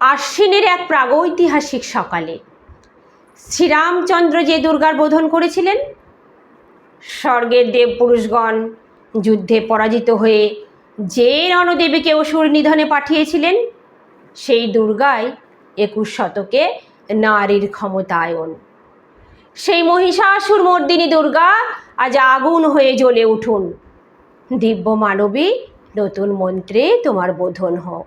আশ্বিনের এক প্রাগৈতিহাসিক সকালে। শ্রীরামচন্দ্র যে দুর্গার বোধন করেছিলেন, স্বর্গের দেব পুরুষগণ যুদ্ধে পরাজিত হয়ে যে রণদেবীকে অসুর নিধনে পাঠিয়েছিলেন, সেই দুর্গাই একুশ শতকে নারীর ক্ষমতায়ন। সেই মহিষাসুর মর্দিনী দুর্গা আজ আগুন হয়ে জ্বলে উঠুন। দিব্য মানবী নতুন মন্ত্রে তোমার বোধন হোক।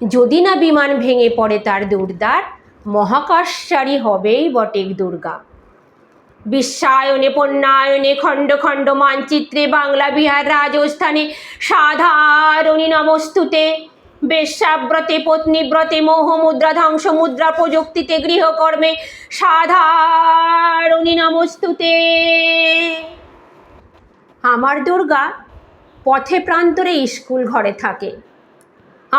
যদি না বিমান ভেঙে পড়ে তার দুর্দার, মহাকাশচারী হবেই বটেক দুর্গা। বিশ্বায়নে, পণ্যায়নে, খণ্ড খণ্ড মানচিত্রে, বাংলা, বিহার, রাজস্থানে, সাধারণী নমস্তুতে, বেশ্যাব্রতে, পত্নীব্রতে মোহ মুদ্রা ধ্বংস মুদ্রা প্রযুক্তিতে, গৃহকর্মে, সাধারণী নমস্তুতে। আমার দুর্গা পথে প্রান্তরে স্কুল ঘরে থাকে।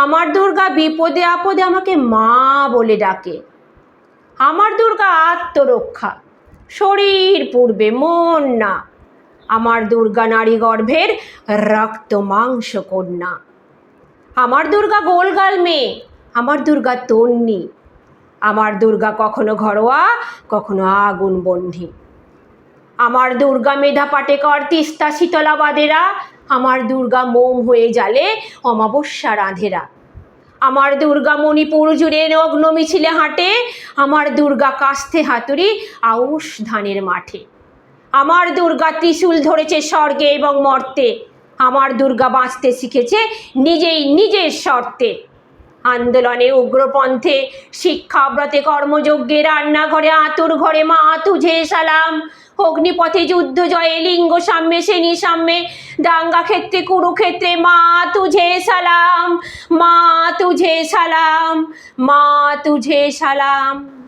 আমার দুর্গা বিপদে আপদে আমাকে মা বলে ডাকে। আমার দুর্গা আত্মরক্ষা, শরীর পূর্বে মন না। আমার দুর্গা নারী গর্ভের রক্ত মাংস কন্যা। আমার দুর্গা গোলগাল মেয়ে, আমার দুর্গা তন্নি। আমার দুর্গা কখনো ঘরোয়া, কখনো আগুন বন্ধি। আমার দুর্গা মেধা পাটেকর তিস্তা শীতলাবাদেরা, আমার দুর্গা মোম হয়ে জালে অমাবস্যা রাঁধেরা। আমার দুর্গা মণিপুর জুড়ে নগ্ন মিছিলে হাঁটে, আমার দুর্গা কাস্তে হাতুড়ি আউশ ধানের মাঠে। আমার দুর্গা ত্রিশূল ধরেছে স্বর্গে এবং মর্তে, আমার দুর্গা বাঁচতে শিখেছে নিজেই নিজের শর্তে। আন্দোলনে উগ্রপন্থে, শিক্ষাব্রতে কর্মযজ্ঞে রান্নাঘরে আতুর ঘরে মা তুঝে সালাম অগ্নিপথে যুদ্ধ জয়ে লিঙ্গ সাম্যে, শ্রেণি সাম্যে, দাঙ্গা ক্ষেত্রে, কুরুক্ষেত্রে, মা তুঝে সালাম, মা তুঝে সালাম, মা তুঝে সালাম।